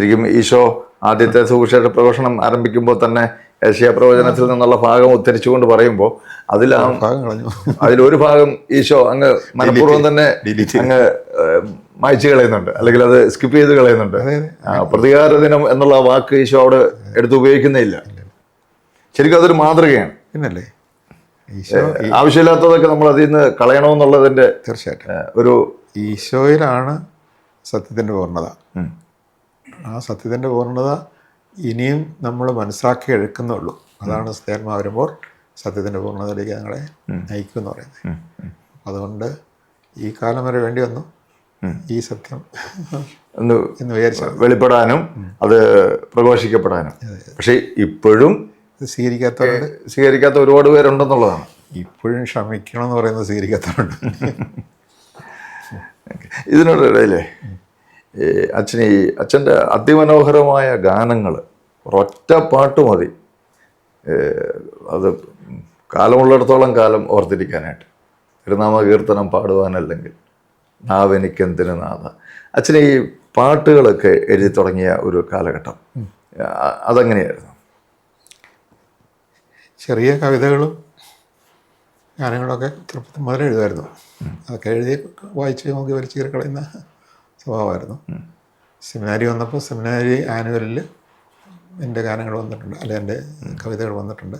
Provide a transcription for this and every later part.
ശരിക്കും ഈശോ ആദ്യത്തെ സുവിശേഷ പ്രഘോഷണം ആരംഭിക്കുമ്പോൾ തന്നെ ഏഷ്യ പ്രവചനത്തിൽ നിന്നുള്ള ഭാഗം ഉദ്ധരിച്ചുകൊണ്ട് പറയുമ്പോൾ അതിൽ അതിലൊരു ഭാഗം ഈശോ അങ്ങ് മനഃപൂർവം തന്നെ. അങ്ങ് മായ്ച്ചു കളയുന്നുണ്ട്. അല്ലെങ്കിൽ അത് സ്കിപ്പ് ചെയ്ത് കളയുന്നുണ്ട്. പ്രതികാര ദിനം എന്നുള്ള വാക്ക് ഈശോ അവിടെ എടുത്ത് ഉപയോഗിക്കുന്നേയില്ല ശരിക്കും അതൊരു മാതൃകയാണ്. പിന്നല്ലേ? ആവശ്യമില്ലാത്തതൊക്കെ നമ്മൾ അതിൽ നിന്ന് കളയണമെന്നുള്ളതിന്റെ തീർച്ചയായിട്ടും. ഒരു ഈശോയിലാണ് സത്യത്തിന്റെ പൂർണത. ആ സത്യത്തിന്റെ പൂർണത ഇനിയും നമ്മൾ മനസ്സിലാക്കി എടുക്കുന്നുള്ളൂ. അതാണ് സ്തേന്മ വരുമ്പോൾ സത്യത്തിന്റെ പൂർണതയിലേക്ക് ഞങ്ങളെ നയിക്കുമെന്ന് പറയുന്നത്. അതുകൊണ്ട് ഈ കാലം വരെ വേണ്ടി വന്നു. ഈ സത്യം എന്ന് എന്ന് വിചാരിച്ചു. വെളിപ്പെടാനും അത് പ്രഘോഷിക്കപ്പെടാനും. പക്ഷേ ഇപ്പോഴും സ്വീകരിക്കാത്ത സ്വീകരിക്കാത്ത ഒരുപാട് പേരുണ്ടെന്നുള്ളതാണ്. ഇപ്പോഴും ക്ഷമിക്കണം എന്ന് പറയുന്നത് സ്വീകരിക്കാത്തവരുണ്ട്. ഇതിനിടയിലേ ഈ അച്ഛൻ ഈ അച്ഛന്റെ അതിമനോഹരമായ ഗാനങ്ങൾ ഒരൊറ്റ പാട്ട് മതി. അത് കാലമുള്ളിടത്തോളം കാലം ഓർത്തിരിക്കാനായിട്ട്. തിരുനാമ കീർത്തനം പാടുവാനല്ലെങ്കിൽ നാവെനിക്കെന്തിന് നാഥ. അച്ഛൻ ഈ പാട്ടുകളൊക്കെ എഴുതി തുടങ്ങിയ ഒരു കാലഘട്ടം. അതങ്ങനെയായിരുന്നു? ചെറിയ കവിതകളും ഗാനങ്ങളൊക്കെ ചെറുപ്പത്തിൽ മുതലേ എഴുതുമായിരുന്നു അതൊക്കെ എഴുതി വായിച്ച് നോക്കി വലിച്ചു കീറി കളയുന്ന സ്വഭാവമായിരുന്നു. സെമിനാരി വന്നപ്പോൾ സെമിനാരി ആനുവലിൽ എന്റെ ഗാനങ്ങൾ വന്നിട്ടുണ്ട്. അല്ലെ എന്റെ കവിതകൾ വന്നിട്ടുണ്ട്.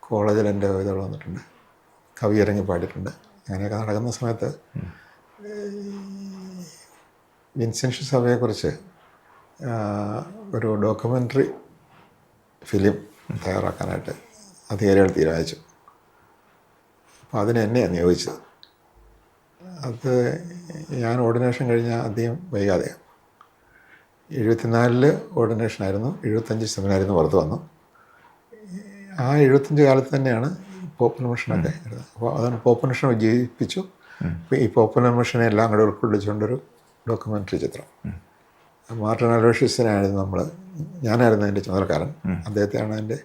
കോളേജിൽ എന്റെ കവിതകൾ വന്നിട്ടുണ്ട്. കവി ഇറങ്ങി പാടിയിട്ടുണ്ട്. അങ്ങനെയൊക്കെ നടക്കുന്ന സമയത്ത് വിൻസെൻഷ്യൻ സഭയെക്കുറിച്ച് ഒരു ഡോക്യുമെന്ററി ഫിലിം തയ്യാറാക്കാനായിട്ട് അധികാരികൾ തീരുമാനിച്ചു. അപ്പോൾ അതിന് എന്നെയാണ് നിയോഗിച്ചത്. അത് ഞാൻ ഓർഡിനേഷൻ കഴിഞ്ഞ അധികം വൈകാതെ. എഴുപത്തിനാലിൽ ഓർഡിനേഷനായിരുന്നു എഴുപത്തഞ്ച് സെമിനായിരുന്നു പുറത്ത് വന്നു ആ എഴുപത്തഞ്ച് കാലത്ത് തന്നെയാണ് പോപ്പുലർ മിഷനൊക്കെ അപ്പോൾ അതാണ് പോപ്പുലർ മിഷൻ വിജയിപ്പിച്ചു. ഈ പോപ്പുലർ മിഷനെ എല്ലാം കൂടെ ഉൾക്കൊള്ളിച്ചുകൊണ്ടൊരു ഡോക്യുമെന്ററി ചിത്രം. മാർട്ടിൻ അലോഷ്യസിനായിരുന്നു നമ്മൾ ഞാനായിരുന്നു അതിന്റെ ചുമതലക്കാരൻ. അദ്ദേഹത്തെയാണ് അതിന്റെ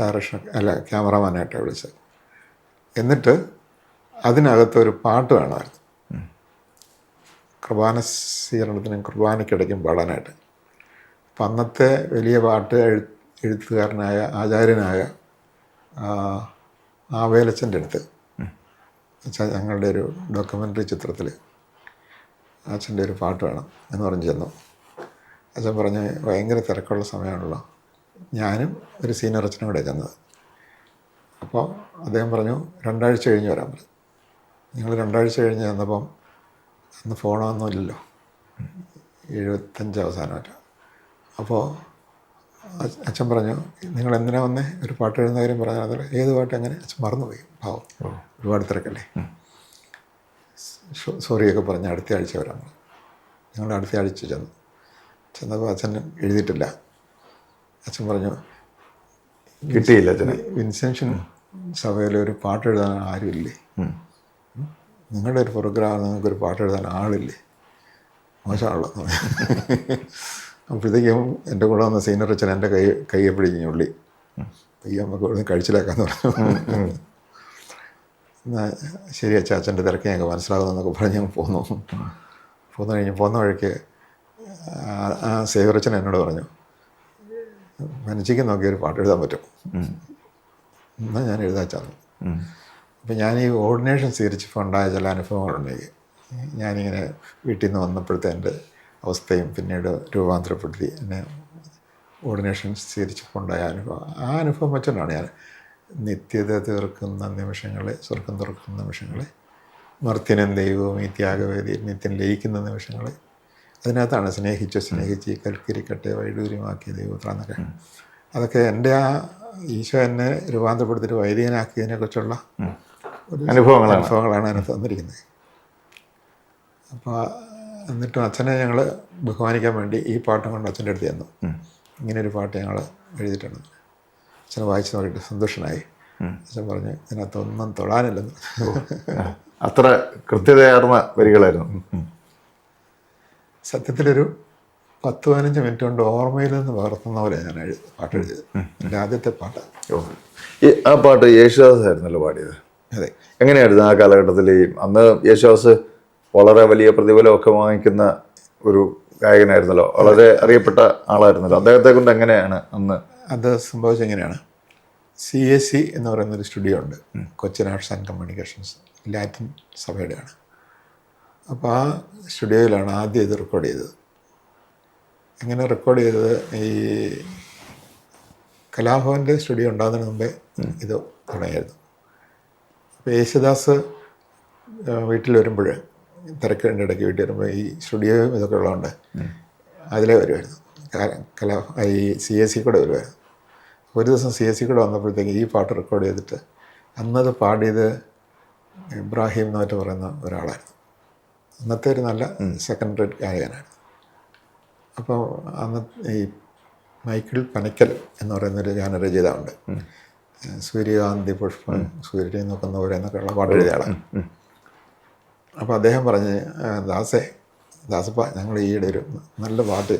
ഡയറക്ഷൻ അല്ല ക്യാമറമാനായിട്ട് വിളിച്ചത്. എന്നിട്ട് അതിനകത്ത് ഒരു പാട്ട് വേണമായിരുന്നു. കുർബാന സ്വീകരണത്തിനും കുർബാനയ്ക്കിടയ്ക്കും പാടാനായിട്ട്. അപ്പം അന്നത്തെ വലിയ പാട്ട് എഴു എഴുത്തുകാരനായ ആചാര്യനായ ആവേലച്ചന്റെ അടുത്ത്. അച്ഛാ ഞങ്ങളുടെ ഒരു ഡോക്യുമെന്ററി ചിത്രത്തിൽ അച്ഛന്റെ ഒരു പാട്ട് വേണം എന്ന് പറഞ്ഞ് ചെന്നു. അച്ഛൻ പറഞ്ഞ് ഭയങ്കര തിരക്കുള്ള സമയമാണല്ലോ. ഞാനും ഒരു സീനിയർ അച്ഛനും കൂടെ ചെന്നത്. അപ്പോൾ അദ്ദേഹം പറഞ്ഞു രണ്ടാഴ്ച കഴിഞ്ഞ് വരാൻ പറഞ്ഞു ഞങ്ങൾ രണ്ടാഴ്ച കഴിഞ്ഞ് ചെന്നപ്പം അന്ന് ഫോണൊന്നും ഇല്ലല്ലോ. എഴുപത്തഞ്ച് അവസാനമല്ല അപ്പോൾ അച്ഛ- അച്ഛൻ പറഞ്ഞു നിങ്ങൾ എന്തിനാ വന്നേ? ഒരു പാട്ട് എഴുതുന്ന കാര്യം പറഞ്ഞാൽ അതല്ല ഏത് പാട്ട് അങ്ങനെ അച്ഛൻ മറന്നുപോയി. പാവം. ഒരുപാട് തിരക്കല്ലേ? സോറിയൊക്കെ പറഞ്ഞ് അടുത്ത ആഴ്ച വരാം ഞങ്ങൾ അടുത്ത ആഴ്ച ചെന്നു. ചെന്നപ്പോൾ അച്ഛൻ എഴുതിയിട്ടില്ല. അച്ഛൻ പറഞ്ഞു കിട്ടിയില്ല അച്ഛന്. വിൻസെൻഷൻ സഭയിൽ ഒരു പാട്ട് എഴുതാൻ ആരുമില്ലേ. നിങ്ങളുടെ ഒരു പ്രോഗ്രാം നിങ്ങൾക്കൊരു പാട്ട് എഴുതാൻ ആളില്ലേ? മോശമാണല്ലോ. അപ്പോഴത്തേക്കും എന്റെ കൂടെ വന്ന സീനിയർ അച്ഛൻ എന്റെ കൈ കയ്യെ പിടിക്കും ഉള്ളി. പയ്യ നമുക്ക് ഇവിടെ കഴിച്ചിലാക്കാന്ന് പറഞ്ഞു. എന്നാൽ ശരി അച്ഛാ അച്ഛന്റെ തിരക്ക് ഞങ്ങൾക്ക് മനസ്സിലാകുന്നൊക്കെ പറഞ്ഞ് ഞങ്ങൾ പോന്നു. പോന്നു കഴിഞ്ഞ് പോന്ന വഴിക്ക് ആ- സേവർ സേവറച്ചൻ എന്നോട് പറഞ്ഞു മനസ്സിക്ക് നോക്കിയൊരു പാട്ട് എഴുതാൻ പറ്റും. എന്നാൽ ഞാൻ എഴുതാച്ചാന്ന്. അപ്പം ഞാൻ ഈ ഓർഡിനേഷൻ സ്വീകരിച്ചപ്പോൾ ഉണ്ടായ ചില അനുഭവങ്ങളുണ്ട്. ഞാനിങ്ങനെ വീട്ടിൽ നിന്ന് വന്നപ്പോഴത്തെ എന്റെ അവസ്ഥയും പിന്നീട് രൂപാന്തരപ്പെടുത്തി എന്നെ ഓർഡിനേഷൻ സ്വീകരിച്ചപ്പോൾ ഉണ്ടായ അനുഭവം. ആ അനുഭവം വെച്ചുകൊണ്ടാണ് ഞാൻ നിത്യത തീർക്കുന്ന നിമിഷങ്ങളെ സ്വർഗം തുറക്കുന്ന നിമിഷങ്ങളെ മർത്യനും ദൈവവും ഈ ത്യാഗവേദി നിത്യം ലയിക്കുന്ന നിമിഷങ്ങളെ അതിനകത്താണ് സ്നേഹിച്ചു സ്നേഹിച്ച് ഈ കൽക്കരിക്കട്ടെ വൈഡൂര്യമാക്കിയ ദൈവത്ര എന്നൊക്കെ. അതൊക്കെ എന്റെ ആ ഈശോ എന്നെ രൂപാന്തരപ്പെടുത്തിയിട്ട് വൈദികനാക്കിയതിനെക്കുറിച്ചുള്ള ഒരു അനുഭവങ്ങളാണ്. അനുഭവങ്ങളാണ് തന്നിരിക്കുന്നത് അപ്പോൾ എന്നിട്ടും അച്ഛനെ ഞങ്ങൾ ബഹുമാനിക്കാൻ വേണ്ടി ഈ പാട്ടും കൊണ്ട് അച്ഛന്റെ അടുത്ത് ചെന്നു. ഇങ്ങനെ ഒരു പാട്ട് ഞങ്ങൾ എഴുതിയിട്ടുണ്ട്. അച്ഛൻ വായിച്ച് നോക്കിയിട്ട് സന്തോഷനായി. അച്ഛൻ പറഞ്ഞു ഇതിനകത്ത് ഒന്നും തൊടാനില്ലെന്ന് അത്ര കൃത്യതയാർന്ന വരികളായിരുന്നു. സത്യത്തിലൊരു പത്ത് പതിനഞ്ച് മിനിറ്റ് കൊണ്ട് ഓർമ്മയിൽ നിന്ന് പകർത്തുന്ന പോലെ ഞാൻ എഴുതി പാട്ട് എഴുതിയത്. എന്റെ ആദ്യത്തെ പാട്ട്. ഓ. ഈ ആ പാട്ട് യേശുദാസ് ആയിരുന്നല്ലോ പാടിയത്? അതെ. എങ്ങനെയായിരുന്നു ആ കാലഘട്ടത്തിൽ ഈ അന്ന് യേശുദാസ് വളരെ വലിയ പ്രതിഫലമൊക്കെ വാങ്ങിക്കുന്ന ഒരു ഗായകനായിരുന്നല്ലോ? വളരെ അറിയപ്പെട്ട ആളായിരുന്നല്ലോ. അദ്ദേഹത്തെ കൊണ്ട് എങ്ങനെയാണ് അന്ന്? അത് സംഭവിച്ചത് എങ്ങനെയാണ്? സി എസ് സി എന്ന് പറയുന്നൊരു സ്റ്റുഡിയോ ഉണ്ട്. Cochin arts and communications Latin സഭയുടെയാണ്. അപ്പോൾ ആ സ്റ്റുഡിയോയിലാണ് ആദ്യം ഇത് റെക്കോർഡ് ചെയ്തത്. എങ്ങനെ റെക്കോർഡ് ചെയ്തത്? ഈ കലാഭവന്റെ സ്റ്റുഡിയോ ഉണ്ടാകുന്നതിന് മുമ്പേ ഇത് തുടങ്ങിയായിരുന്നു. അപ്പോൾ യേശുദാസ് വീട്ടിൽ വരുമ്പോൾ തിരക്കിന്റെ ഇടയ്ക്ക് വീട്ടിൽ വരുമ്പോൾ ഈ സ്റ്റുഡിയോ ഇതൊക്കെ ഉള്ളതുകൊണ്ട് അതിലേ വരുമായിരുന്നു. കല ഈ സി എസ് സി കൂടെ വരുമായിരുന്നു. ഒരു ദിവസം സി എസ് സി കൂടെ വന്നപ്പോഴത്തേക്ക് ഈ പാട്ട് റെക്കോർഡ് ചെയ്തിട്ട് അന്നത് പാടിയത് ഇബ്രാഹിം എന്ന് മറ്റു പറയുന്ന ഒരാളായിരുന്നു. അന്നത്തെ ഒരു നല്ല സെക്കൻഡ് റേറ്റ് ഗായകനാണ് അപ്പോൾ അന്ന് ഈ മൈക്കിൾ പനക്കൽ എന്ന് പറയുന്നൊരു ഗാനരചയിതാവുണ്ട്. സൂര്യകാന്തി പുഷ്പം സൂര്യനെ പോലെ എന്നൊക്കെയുള്ള പാട്ട് എഴുതിയാളാണ് അപ്പോൾ അദ്ദേഹം പറഞ്ഞ് ദാസേ ദാസപ്പ ഞങ്ങൾ ഈയിടെ ഒരു നല്ല പാട്ട്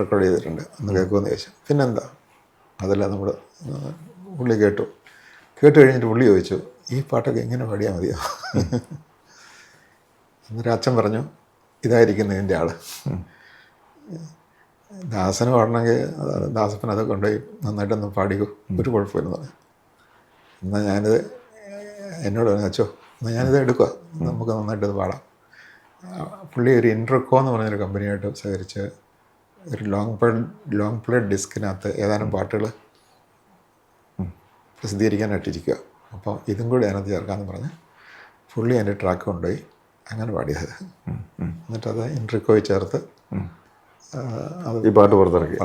റെക്കോർഡ് ചെയ്തിട്ടുണ്ട്. എന്ന് കേൾക്കുമെന്ന് ചോദിച്ചു. പിന്നെന്താ? അതെല്ലാം നമ്മൾ പുള്ളി കേട്ടു. കേട്ട് കഴിഞ്ഞിട്ട് പുള്ളി ചോദിച്ചു ഈ പാട്ടൊക്കെ എങ്ങനെ പാടിയാൽ മതിയോ? അന്നേരം അച്ഛൻ പറഞ്ഞു ഇതായിരിക്കും ആൾ ദാസന് പാടണമെങ്കിൽ ദാസപ്പൻ അത് കൊണ്ടുപോയി നന്നായിട്ടൊന്ന് പാടിക്കൂ. ഒരു കുഴപ്പമില്ലെന്ന് പറഞ്ഞു. എന്നാൽ ഞാനിത് എന്നോട് പറഞ്ഞു അച്ചോ എന്നാൽ ഞാനിത് എടുക്കുക നമുക്ക് നന്നായിട്ടത് പാടാം. പുള്ളി ഒരു ഇൻട്രക്കോ എന്ന് പറഞ്ഞൊരു കമ്പനിയായിട്ട് സഹകരിച്ച് ഒരു ലോങ് പ്ലേ ലോങ് പ്ലേ ഡിസ്കിനകത്ത് ഏതാനും പാട്ടുകൾ പ്രസിദ്ധീകരിക്കാനായിട്ടിരിക്കുക അപ്പോൾ ഇതും കൂടി അതിനകത്ത് ചേർക്കാമെന്ന് പറഞ്ഞ് പുള്ളി അതിന്റെ ട്രാക്ക് കൊണ്ടുപോയി അങ്ങനെ പാടിയത്. എന്നിട്ടത് ഇൻട്രിക്കോയി ചേർത്ത് ഈ പാട്ട് പുറത്തിറക്കി.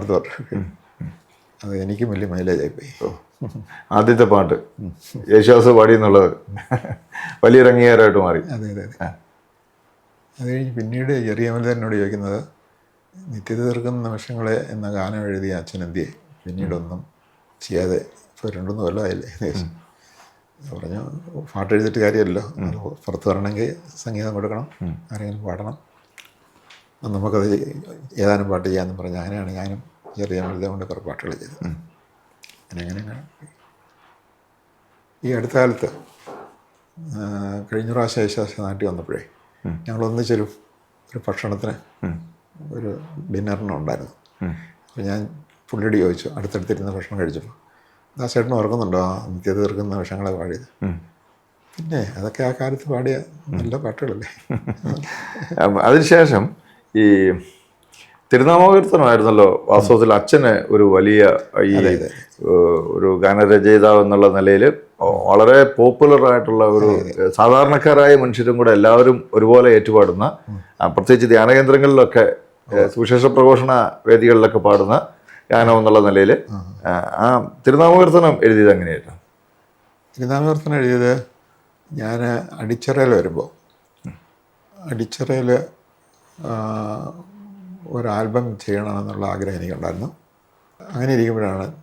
അത് എനിക്കും വലിയ മൈലേജ് ആയിപ്പോയി ആദ്യത്തെ പാട്ട്. യേശുദാസ് പാടി എന്നുള്ളത് വലിയൊരു അംഗീകാരമായിട്ട് മാറി. അതെ അതെ അതെ. അത് കഴിഞ്ഞ് പിന്നീട് ചെറിയ എന്നോട് ചോദിക്കുന്നത് നിത്യത തീർക്കുന്ന നിമിഷങ്ങളെ എന്ന ഗാനം എഴുതിയ അച്ഛൻ എന്തിയെ? പിന്നീടൊന്നും ചെയ്യാതെ ഇപ്പോൾ രണ്ടൊന്നും കൊല്ലമായില്ലേ ഏകദേശം. പറഞ്ഞു പാട്ട് എഴുതിയിട്ട് കാര്യമല്ലോ പുറത്ത് വരണമെങ്കിൽ സംഗീതം കൊടുക്കണം. ആരെങ്കിലും പാടണം. നമുക്കത് ഏതാനും പാട്ട് ചെയ്യാമെന്ന് പറഞ്ഞ് അങ്ങനെയാണ് ഞാനും ചെറിയ മരുത കൊണ്ട് കുറേ പാട്ടുകൾ ചെയ്തത് അങ്ങനെ ഈ അടുത്ത കാലത്ത് കഴിഞ്ഞ പ്രാവശ്യം യേശുദാസ് നാട്ടിൽ വന്നപ്പോഴേ ഞങ്ങൾ ഒന്നിച്ചൊരു ഒരു ഭക്ഷണത്തിന് ഒരു ഡിന്നറിന് ഉണ്ടായിരുന്നു അപ്പോൾ ഞാൻ പുള്ളിയോട് ചോദിച്ചു അടുത്തടുത്തിരുന്ന് ഭക്ഷണം കഴിച്ചപ്പോൾ ആ ചേട്ടൻ ഓർക്കുന്നുണ്ടോ ആ നിത്യത തീർക്കുന്ന വിഷയങ്ങളെ പാടിയത് പിന്നെ അതൊക്കെ ആ കാലത്ത് പാടിയ നല്ല പാട്ടുകളല്ലേ അതിനുശേഷം ഈ തിരുനാമകീർത്തനമായിരുന്നല്ലോ വാസ്തവത്തിൽ അച്ഛന് ഒരു വലിയ ഈ ഒരു ഗാനരചയിതാവ് എന്നുള്ള നിലയിൽ വളരെ പോപ്പുലർ ആയിട്ടുള്ള ഒരു സാധാരണക്കാരായ മനുഷ്യരും കൂടെ എല്ലാവരും ഒരുപോലെ ഏറ്റുപാടുന്ന പ്രത്യേകിച്ച് ധ്യാനകേന്ദ്രങ്ങളിലൊക്കെ സുവിശേഷ പ്രഘോഷണ വേദികളിലൊക്കെ പാടുന്ന ഗാനം എന്നുള്ള നിലയിൽ ആ തിരുനാമകീർത്തനം എഴുതിയത് എങ്ങനെയായിരുന്നു? തിരുനാമകീർത്തനം എഴുതിയത് ഞാൻ അടിച്ചിറയിൽ വരുമ്പോൾ അടിച്ചിറയിൽ ഒരു ആൽബം ചെയ്യണമെന്നുള്ള ആഗ്രഹം എനിക്കുണ്ടായിരുന്നു. അങ്ങനെ ഇരിക്കുമ്പോഴാണ്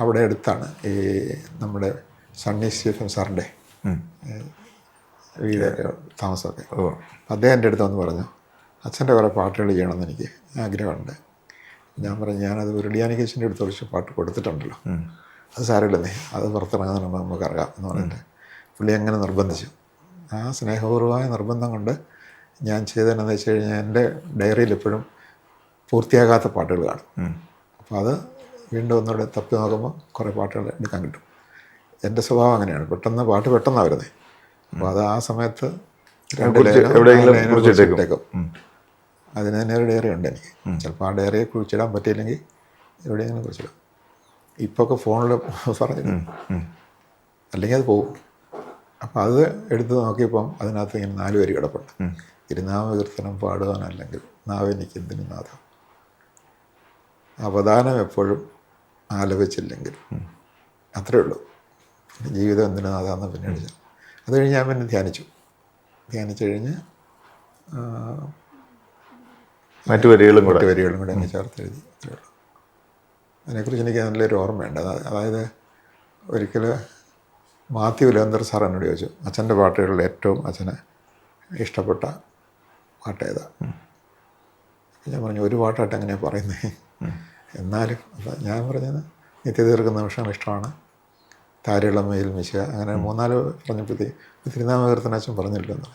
അവിടെ അടുത്താണ് ഈ നമ്മുടെ സണ്ണി സ്റ്റീഫൻ സാറിന്റെ വീട് താമസമൊക്കെ. ഓ. അദ്ദേഹം എന്റെ അടുത്ത് വന്ന് പറഞ്ഞു അച്ഛന്റെ കുറേ പാട്ടുകൾ ചെയ്യണമെന്ന് എനിക്ക് ആഗ്രഹമുണ്ട്. ഞാൻ പറഞ്ഞു ഞാനത് ഉരുളിയാനി കേശിന്റെ അടുത്ത് കുറച്ച് പാട്ട് കൊടുത്തിട്ടുണ്ടല്ലോ. അത് സാരമില്ലെന്നേ അത് പുറത്തിറങ്ങുന്നതിന് നമുക്ക് ഇറങ്ങാം എന്ന് പറഞ്ഞിട്ട് പുള്ളി അങ്ങനെ നിർബന്ധിച്ചു. ആ സ്നേഹപൂർവമായ നിർബന്ധം കൊണ്ട് ഞാൻ ചെയ്തതെന്ന് വെച്ച് കഴിഞ്ഞാൽ എന്റെ ഡയറിയിൽ എപ്പോഴും പൂർത്തിയാകാത്ത പാട്ടുകൾ കാണും. അപ്പോൾ അത് വീണ്ടും ഒന്നുകൂടെ തപ്പി നോക്കുമ്പോൾ കുറേ പാട്ടുകൾ എടുക്കാൻ കിട്ടും. എന്റെ സ്വഭാവം അങ്ങനെയാണ്. പെട്ടെന്ന് പാട്ട് പെട്ടെന്നാണ് വരുന്നത് അപ്പോൾ അത് ആ സമയത്ത്. അതിന് തന്നെ ഒരു ഡയറി ഉണ്ട് എനിക്ക്. ചിലപ്പോൾ ആ ഡയറിയെ കുറിച്ചിടാൻ പറ്റിയില്ലെങ്കിൽ എവിടെയെങ്കിലും കുറിച്ചിടും ഇപ്പോൾ ഒക്കെ ഫോണിൽ പറഞ്ഞു അല്ലെങ്കിൽ അത് പോകും അപ്പോൾ അത് എടുത്ത് നോക്കിയപ്പം അതിനകത്ത് ഇങ്ങനെ നാല് പേര് കിടപ്പുണ്ട്. ഇരുനാമകീർത്തനം പാടുവാനല്ലെങ്കിൽ നാവെനിക്കെന്തിനു നാഥം? അവദാനം എപ്പോഴും ആലപിച്ചില്ലെങ്കിൽ. അത്രേ ഉള്ളൂ. പിന്നെ ജീവിതം എന്തിനു നാഥാന്ന് പിന്നീട്. അത് കഴിഞ്ഞ് ഞാൻ പിന്നെ ധ്യാനിച്ചു. ധ്യാനിച്ചു കഴിഞ്ഞ് മറ്റു വരികളും കൂടെ. മറ്റ് വരികളും കൂടെ എന്നെ ചേർത്ത് എഴുതി. അത്രേ ഉള്ളൂ. അതിനെക്കുറിച്ച് എനിക്ക് നല്ലൊരു ഓർമ്മയുണ്ട് അതായത് ഒരിക്കൽ മാത്യു ലന്തർ സാർ എന്നോട് ചോദിച്ചു. അച്ഛന്റെ പാട്ടുകളിൽ ഏറ്റവും അച്ഛന് ഇഷ്ടപ്പെട്ട പാട്ട് ഏതാ അപ്പോൾ ഞാൻ പറഞ്ഞു ഒരു പാട്ടായിട്ട് അങ്ങനെ പറയുന്നത് എന്നാലും ഞാൻ പറഞ്ഞത് നിത്യതീർക്കുന്ന നിമിഷങ്ങൾ നിമിഷം ഇഷ്ടമാണ് താരളമയിൽ മിശ അങ്ങനെ മൂന്നാൽ പറഞ്ഞപ്പോഴത്തേക്ക് തിരുനാമകീർത്തന അച്ഛൻ പറഞ്ഞില്ലെന്ന്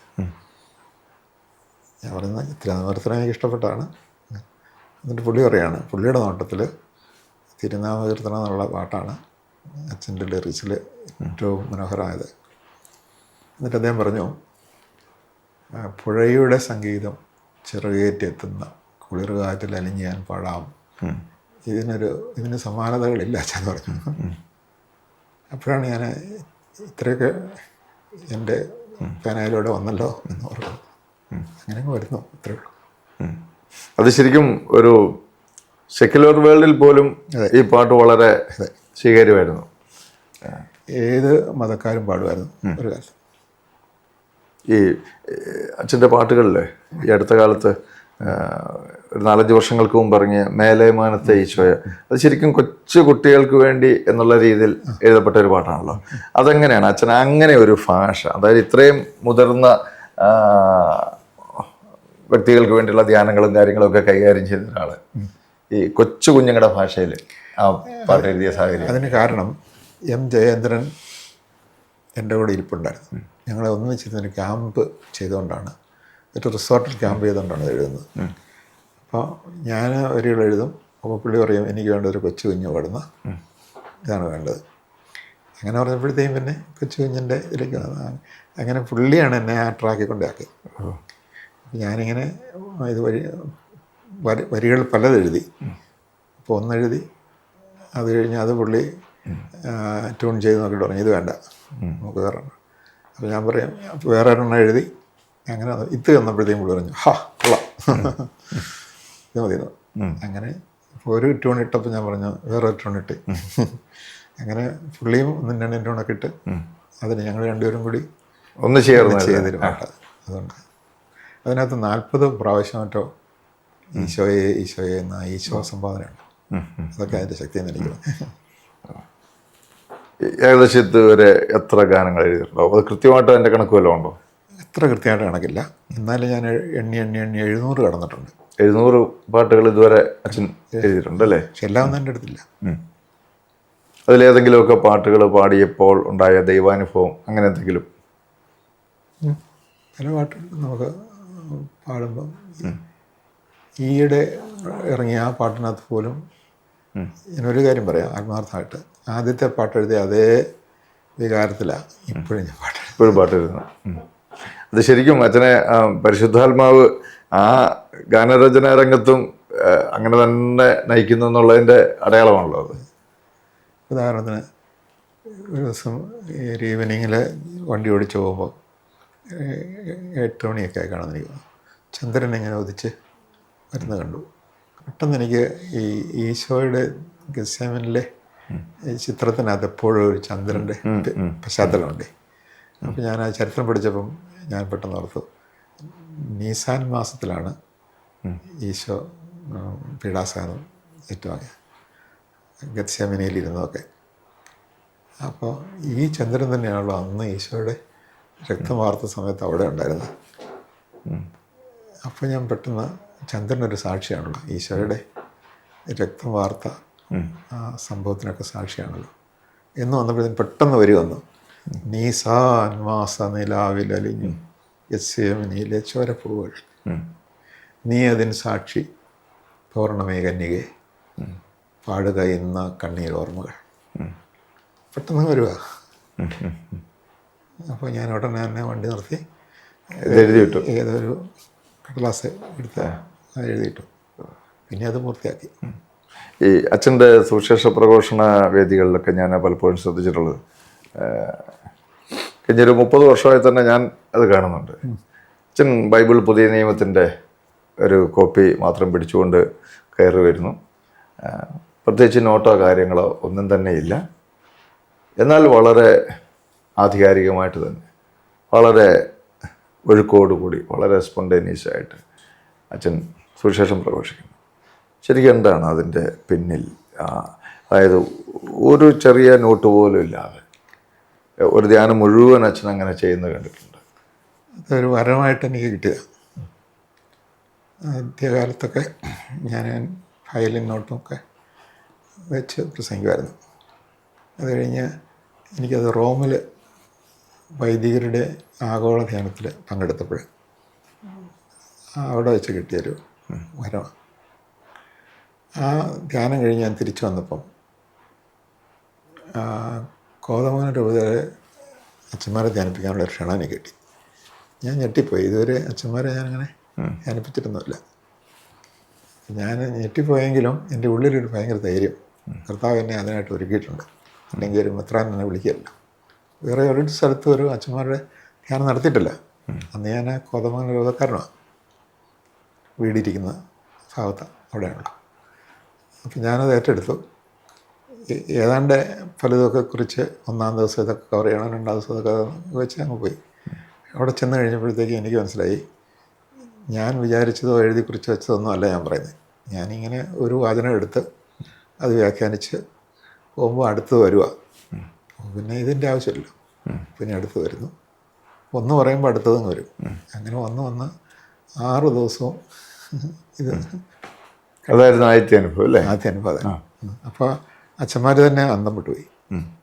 ഞാൻ പറയുന്നത് തിരുനാമകീർത്തനം എനിക്ക് ഇഷ്ടപ്പെട്ടാണ്. എന്നിട്ട് പുള്ളി പറയാണ് പുള്ളിയുടെ നോട്ടത്തിൽ തിരുനാമകീർത്തനം എന്നുള്ള പാട്ടാണ് അച്ഛന്റെ ലിറിക്സിൽ ഏറ്റവും മനോഹരമായത്. എന്നിട്ട് അദ്ദേഹം പറഞ്ഞു പുഴയുടെ സംഗീതം ചെറുകേറ്റെത്തുന്ന കുളിർകാറ്റിൽ അലിഞ്ഞാൻ ഞാൻ പാടാം ഇതിനൊരു ഇതിന് സമാനതകളില്ല അച്ഛൻ പറഞ്ഞു. അപ്പോഴാണ് ഞാൻ ഇത്രയൊക്കെ എന്റെ പേനയിലൂടെ വന്നല്ലോ എന്ന് പറഞ്ഞു. അങ്ങനെ വരുന്നു ഇത്രയേ ഉള്ളൂ. അത് ശരിക്കും ഒരു സെക്യുലർ വേൾഡിൽ പോലും ഈ പാട്ട് വളരെ സ്വീകാര്യമായിരുന്നു. ഏത് മതക്കാരും പാടുമായിരുന്നു ഒരു കാലത്ത്. ഈ അച്ഛന്റെ പാട്ടുകളിൽ ഈ അടുത്ത കാലത്ത് ഒരു നാലഞ്ച് വർഷങ്ങൾക്ക് മുമ്പ് ഇറങ്ങിയ മേലേമാനത്തെ ഈശോയ. അത് ശരിക്കും കൊച്ചു കുട്ടികൾക്ക് വേണ്ടി എന്നുള്ള രീതിയിൽ എഴുതപ്പെട്ട ഒരു പാട്ടാണല്ലോ. അതെങ്ങനെയാണ്? അച്ഛൻ അങ്ങനെ ഒരു ഭാഷ അതായത് ഇത്രയും മുതിർന്ന വ്യക്തികൾക്ക് വേണ്ടിയുള്ള ധ്യാനങ്ങളും കാര്യങ്ങളും ഒക്കെ കൈകാര്യം ചെയ്ത ഒരാൾ ഈ കൊച്ചു കുഞ്ഞുങ്ങളുടെ ഭാഷയിൽ ആ പാട്ട് എഴുതിയ സാഹചര്യം. അതിന് കാരണം എം ജയേന്ദ്രൻ എന്റെ കൂടെ ഇരിപ്പുണ്ടായിരുന്നു. ഞങ്ങളെ ഒന്നിച്ചിരുന്നൊരു ക്യാമ്പ് ചെയ്തുകൊണ്ടാണ്. ഒരു റിസോർട്ടിൽ ക്യാമ്പ് ചെയ്തുകൊണ്ടാണ് എഴുതുന്നത്. അപ്പോൾ ഞാൻ ഒരു എഴുതും. അപ്പോൾ പുള്ളി പറയും എനിക്ക് വേണ്ട ഒരു കൊച്ചു കുഞ്ഞ് പാടുന്ന. ഇതാണ് വേണ്ടത്. അങ്ങനെ പറഞ്ഞപ്പോഴത്തേക്കും പിന്നെ കൊച്ചു കുഞ്ഞിന്റെ ഇതിലേക്ക് വന്നു. അങ്ങനെ പുള്ളിയാണ് എന്നെ ആ ട്രാക്കിൽ കൊണ്ടാക്കി അപ്പോൾ ഞാനിങ്ങനെ ഇത് വരി വരി- വരികൾ പലതെഴുതി അപ്പോൾ ഒന്നെഴുതി അത് കഴിഞ്ഞ് അത് പുള്ളി ട്യൂൺ ചെയ്ത് നോക്കിയിട്ട് പറഞ്ഞു ഇത് വേണ്ട. നമുക്ക് എണ്ണം. അപ്പോൾ ഞാൻ പറയാം. വേറെ ഒരെണ്ണം എഴുതി. അങ്ങനെ ഇത്ത് ഇത് വന്നപ്പോഴത്തേക്കും പുള്ളി പറഞ്ഞു ഹാ കൊള്ളാം. ഇത് മതി അങ്ങനെ ഒരു ട്യൂൺ ഇട്ടപ്പോൾ ഞാൻ പറഞ്ഞു വേറെ ഒരു ട്യൂൺ ഇട്ട്. അങ്ങനെ പുള്ളിയും ഒന്നും രണ്ടും ട്യൂണൊക്കെ ഇട്ട് അതിന് ഞങ്ങൾ രണ്ടുപേരും കൂടി ഒന്ന് ചെയ്യാറുണ്ട് ചെയ്തൊരു പാട്ട് അതുകൊണ്ട് അതിനകത്ത് നാൽപ്പത് പ്രാവശ്യം മറ്റോ ഈശോയെ ഈശോയെ എന്ന ഈശോ സംഭാവനയുണ്ട്. അതൊക്കെ അതിന്റെ ശക്തി എന്ന് എനിക്ക് തോന്നുന്നു. ഏകദേശം ഇതുവരെ എത്ര ഗാനങ്ങൾ എഴുതിയിട്ടുണ്ടോ അത് കൃത്യമായിട്ട് അതിന്റെ കണക്ക് വല്ലതും ഉണ്ടോ? എത്ര കൃത്യമായിട്ട് കണക്കില്ല. എന്നാലും ഞാൻ എണ്ണി എണ്ണി എണ്ണി എഴുന്നൂറ് കടന്നിട്ടുണ്ട്. എഴുന്നൂറ് പാട്ടുകൾ ഇതുവരെ അച്ഛൻ എഴുതിയിട്ടുണ്ട് അല്ലേ? പക്ഷെ എല്ലാം ഒന്നും എന്റെ അടുത്തില്ല. അതിലേതെങ്കിലുമൊക്കെ പാട്ടുകൾ പാടിയപ്പോൾ ഉണ്ടായ ദൈവാനുഭവം അങ്ങനെ എന്തെങ്കിലും? പല പാട്ടുകൾ നമുക്ക് പാടുമ്പം ഈയിടെ ഇറങ്ങിയ ആ പാട്ടിനകത്ത് പോലും ഞാനൊരു കാര്യം പറയാം ആത്മാർത്ഥമായിട്ട്. ആദ്യത്തെ പാട്ട് എഴുതിയ അതേ വികാരത്തിലാണ് ഇപ്പോഴും ഞാൻ പാട്ട് ഇപ്പോഴും പാട്ട് എഴുതുന്നത്. അത് ശരിക്കും അച്ഛനെ പരിശുദ്ധാത്മാവ് ആ ഗാനരചനാ രംഗത്തും അങ്ങനെ തന്നെ നയിക്കുന്നു എന്നുള്ളതിന്റെ അടയാളമാണല്ലോ അത്. ഉദാഹരണത്തിന് ഒരു ദിവസം ഈ ഒരു ഈവനിങ്ങിൽ വണ്ടി ഓടിച്ച് പോകുമ്പോൾ എട്ട് മണിയൊക്കെ ആയി കാണുന്നിരിക്കുന്നു ചന്ദ്രൻ ഇങ്ങനെ ഉദിച്ച് വരുന്ന കണ്ടു. പെട്ടെന്ന് എനിക്ക് ഈ ഈശോയുടെ ഗസേമനിലെ ചിത്രത്തിനകത്ത് എപ്പോഴും ഒരു ചന്ദ്രന്റെ പശ്ചാത്തലമുണ്ട്. അപ്പോൾ ഞാൻ ആ ചരിത്രം പഠിച്ചപ്പം ഞാൻ പെട്ടെന്ന് ഓർത്തു നീസാൻ മാസത്തിലാണ് ഈശോ പീഡാസാനം പീഡാസഹനം ഏറ്റുവാങ്ങിയത്. ഗത്സ്യാമിനിയിലിരുന്നതൊക്കെ അപ്പോൾ ഈ ചന്ദ്രൻ തന്നെയാണല്ലോ അന്ന് ഈശോയുടെ രക്തം വാർത്ത സമയത്ത് അവിടെ ഉണ്ടായിരുന്നത്. അപ്പോൾ ഞാൻ പെട്ടെന്ന് ചന്ദ്രനൊരു സാക്ഷിയാണല്ലോ. ഈശോയുടെ രക്തം വാർത്ത ആ സംഭവത്തിനൊക്കെ സാക്ഷിയാണല്ലോ. എന്ന് വന്നപ്പോഴത്തേക്കും പെട്ടെന്ന് വരി വന്നു. നീസാൻവാസ നിലാവിലലിഞ്ഞു യസ്യമിനിയിലെ ചോരപ്പൂവുകൾ. നീ അതിന് സാക്ഷി പൗർണമേ കന്യകെ. പാടുക എന്ന കണ്ണീർ ഓർമ്മകൾ. പെട്ടെന്ന് വരിക അപ്പോൾ ഞാൻ ഉടനെ തന്നെ വണ്ടി നിർത്തി. എഴുതി വിട്ടു. ഏതൊരു കടലാസ് എടുത്ത് എഴുതിയിട്ടു പിന്നെ അത് പൂർത്തിയാക്കി. ഈ അച്ഛന്റെ സുവിശേഷ പ്രഘോഷണ വേദികളിലൊക്കെ ഞാൻ പലപ്പോഴും ശ്രദ്ധിച്ചിട്ടുള്ളത്. കഴിഞ്ഞൊരു മുപ്പത് വർഷമായി തന്നെ ഞാൻ അത് കാണുന്നുണ്ട്. അച്ഛൻ ബൈബിൾ പുതിയ നിയമത്തിന്റെ ഒരു കോപ്പി മാത്രം പിടിച്ചുകൊണ്ട് കയറി വരുന്നു. പ്രത്യേകിച്ച് നോട്ടോ കാര്യങ്ങളോ ഒന്നും തന്നെ ഇല്ല. എന്നാൽ വളരെ ആധികാരികമായിട്ട് തന്നെ വളരെ ഒഴുക്കോടുകൂടി വളരെ സ്പോണ്ടേനിയസ് ആയിട്ട് അച്ഛൻ സുവിശേഷം പ്രഘോഷിക്കുന്നു. ശരിക്കും എന്താണ് അതിന്റെ പിന്നിൽ? അതായത് ഒരു ചെറിയ നോട്ട് പോലും ഇല്ലാതെ ഒരു ധ്യാനം മുഴുവൻ അച്ഛൻ അങ്ങനെ ചെയ്യുന്നത് കണ്ടിട്ടുണ്ട്. അതൊരു വരമായിട്ട് എനിക്ക് കിട്ടിയ ആദ്യകാലത്തൊക്കെ ഞാൻ ഫയലും നോട്ടുമൊക്കെ വെച്ച് പ്രസംഗിക്കുമായിരുന്നു. അത് കഴിഞ്ഞ് എനിക്കത് റോമിൽ വൈദികരുടെ ആഗോള ധ്യാനത്തിൽ പങ്കെടുത്തപ്പോൾ അവിടെ വെച്ച് കിട്ടിയൊരു വരമാണ് ആ ധ്യാനം കഴിഞ്ഞ് ഞാൻ തിരിച്ചു വന്നപ്പം കോതമോന കോതമംഗലം രൂപതയിലെ അച്ഛന്മാരെ ധ്യാനിപ്പിക്കാനുള്ള ഒരു ക്ഷണം കിട്ടി. ഞാൻ ഞെട്ടിപ്പോയി. ഇതുവരെ അച്ഛന്മാരെ ഞാനങ്ങനെ ധ്യാനിപ്പിച്ചിട്ടൊന്നുമില്ല. ഞാൻ ഞെട്ടിപ്പോയെങ്കിലും എന്റെ ഉള്ളിലൊരു ഭയങ്കര ധൈര്യം. കർത്താവ് എന്നെ അതിനായിട്ട് ഒരുക്കിയിട്ടുണ്ട്. അല്ലെങ്കിൽ ഒരു മെത്രാൻ എന്നെ വിളിക്കുകയല്ല. വേറെ ഒരു സ്ഥലത്തും ഒരു അച്ഛന്മാരുടെ ധ്യാനം നടത്തിയിട്ടില്ല. അന്ന് ഞാൻ കോതമംഗലം രൂപക്കാരനാണ് വീടിരിക്കുന്ന ഭാഗത്ത് അവിടെയുള്ള അപ്പം ഞാനത് ഏറ്റെടുത്തു. ഏതാണ്ട് പലതൊക്കെ കുറിച്ച് ഒന്നാം ദിവസം ഇതൊക്കെ കവർ ചെയ്യണം രണ്ടാം ദിവസം ഇതൊക്കെ വെച്ച് അങ്ങ് പോയി. അവിടെ ചെന്ന് കഴിഞ്ഞപ്പോഴത്തേക്ക് എനിക്ക് മനസ്സിലായി ഞാൻ വിചാരിച്ചതോ എഴുതി കുറിച്ച് വെച്ചതൊന്നും അല്ല ഞാൻ പറയുന്നത്. ഞാനിങ്ങനെ ഒരു വാചനം എടുത്ത് അത് വ്യാഖ്യാനിച്ച് പോകുമ്പോൾ അടുത്ത് വരുക പിന്നെ ഇതിന്റെ ആവശ്യമില്ല. പിന്നെ അടുത്ത് വരുന്നു. ഒന്ന് പറയുമ്പോൾ അടുത്തതും വരും. അങ്ങനെ വന്ന് വന്ന് ആറ് ദിവസവും ഇത് അതായിരുന്നു ആദ്യത്തെ അനുഭവം അല്ലേ? ആദ്യത്തെ അനുഭവം അപ്പോൾ അച്ഛന്മാർ തന്നെ അന്തം വിട്ടുപോയി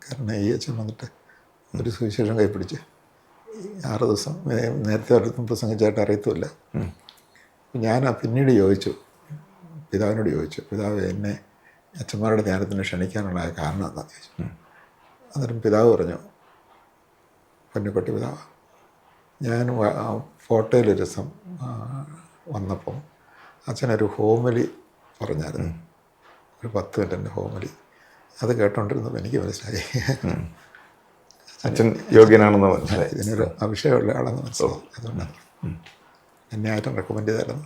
കാരണം ഈ അച്ഛൻ വന്നിട്ട് ഒരു സുവിശേഷം കൈപ്പിടിച്ച് ആറ് ദിവസം നേരത്തെ ഒരിടത്തും പ്രസംഗിച്ചായിട്ട് അറിയത്തുമില്ല. ഞാൻ പിന്നീട് ചോദിച്ചു പിതാവിനോട് ചോദിച്ചു പിതാവ് എന്നെ അച്ഛന്മാരുടെ ധ്യാനത്തിന് ക്ഷണിക്കാനുള്ള കാരണം എന്താണെന്ന് ചോദിച്ചു. അന്നേരം പിതാവ് പറഞ്ഞു പൊന്നുകൊട്ടി പിതാവ് ഞാൻ ഫോട്ടോയിൽ രസം ഫോട്ടോയിലൊരു ദിവസം ആ, വന്നപ്പം അച്ഛനൊരു ഹോമലി പറഞ്ഞായിരുന്നു. ഒരു പത്ത് മിനിറ്റിന്റെ ഹോമലി അത് കേട്ടോണ്ടിരുന്നപ്പോൾ എനിക്ക് മനസ്സിലായി. അച്ഛൻ യോഗ്യനാണെന്ന് മനസ്സിലായി. ഇതിനൊരു അഭിഷേകമുള്ള ആളെന്ന് മനസ്സിലായി. അതുകൊണ്ടാണ് എന്നെ ആയിട്ടും റെക്കമെൻഡ് ചെയ്തായിരുന്നു.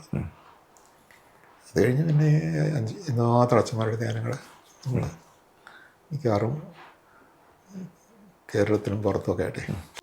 അത് കഴിഞ്ഞ് പിന്നെ അഞ്ച് ഇന്ന് മാത്രം അച്ഛന്മാരുടെ ധ്യാനങ്ങൾ നമ്മൾ മിക്കവാറും കേരളത്തിലും പുറത്തുമൊക്കെ ആയിട്ട്.